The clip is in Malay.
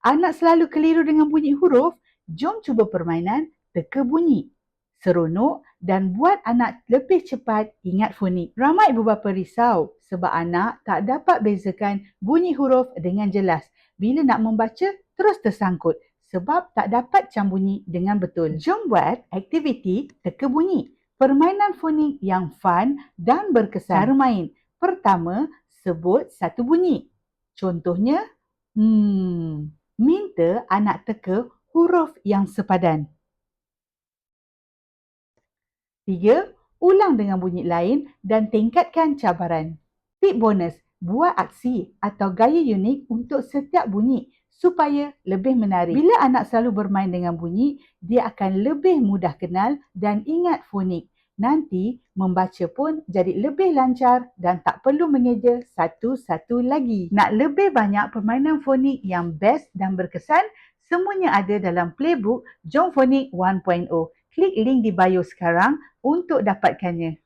Anak selalu keliru dengan bunyi huruf? Jom cuba permainan teka bunyi. Seronok dan buat anak lebih cepat ingat fonik. Ramai ibu bapa risau sebab anak tak dapat bezakan bunyi huruf dengan jelas. Bila nak membaca, terus tersangkut sebab tak dapat cam bunyi dengan betul. Jom buat aktiviti teka bunyi. Permainan fonik yang fun dan berkesan. Cara main. Pertama, sebut satu bunyi. Contohnya, hmm, minta anak teka huruf yang sepadan. Tiga, ulang dengan bunyi lain dan tingkatkan cabaran. Tip bonus, buat aksi atau gaya unik untuk setiap bunyi supaya lebih menarik. Bila anak selalu bermain dengan bunyi, dia akan lebih mudah kenal dan ingat fonik. Nanti membaca pun jadi lebih lancar dan tak perlu mengeja satu-satu lagi. Nak lebih banyak permainan fonik yang best dan berkesan, semuanya ada dalam playbook Jom Fonik 1.0. Klik link di bio sekarang untuk dapatkannya.